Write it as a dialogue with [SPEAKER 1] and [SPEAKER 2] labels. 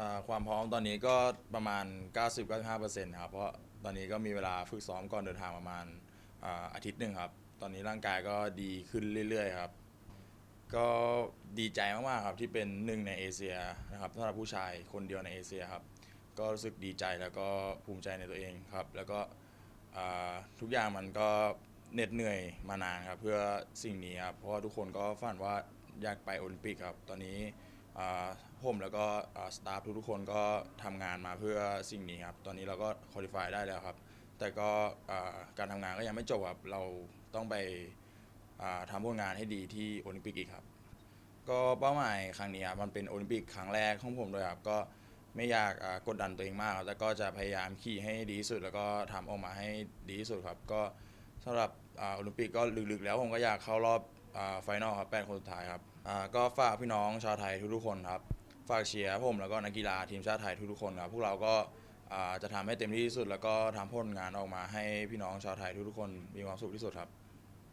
[SPEAKER 1] อ่าความพร้อมตอนนี้ก็ประมาณ 90-95%ครับ เพราะตอนนี้ก็มีเวลาฝึกซ้อมก่อนเดินทางประมาณอ่าอาทิตย์หนึ่งครับ ตอนนี้ร่างกายก็ดีขึ้นเรื่อยๆครับ ก็ดีใจมากๆครับที่เป็นหนึ่งในเอเชียนะครับสำหรับผู้ชายคนเดียวในเอเชียครับ ก็รู้สึกดีใจแล้วก็ภูมิใจในตัวเองครับ แล้วก็อ่าทุกอย่างมันก็เหน็ดเหนื่อยมานานครับ เพื่อสิ่งนี้ครับ เพราะว่าทุกคนก็ฝันว่าอยากไปโอลิมปิกครับ ตอนนี้ ผมแล้วก็สตาฟทุกๆคนก็ทำงานมาเพื่อสิ่งนี้ครับ ตอนนี้เราก็คุริฟายได้แล้วครับ แต่ก็การทำงานก็ยังไม่จบครับเราต้องไปทำผลงานให้ดีที่โอลิมปิกอีกครับ ก็เป้าหมายครั้งนี้ครับมันเป็นโอลิมปิกครั้งแรกของผมด้วยครับก็ไม่อยากกดดันตัวเองมากครับแต่ก็จะพยายามขี่ให้ดีที่สุด แล้วก็ทำออกมาให้ดีที่สุดครับ ก็สำหรับโอลิมปิกก็ลึกๆ แล้วผมก็อยากเข้ารอบ ไฟนอลครับแปดคนสุดท้ายครับก็ฝากพี่น้องชาวไทยทุกๆคนครับ ฝากเชียร์ผมแล้วก็นักกีฬาทีมชาติไทยทุกๆคนครับพวกเราก็จะทำให้เต็มที่ที่สุด แล้วก็ทำผลงานออกมาให้พี่น้องชาวไทยทุกๆคนมีความสุขที่สุดครับ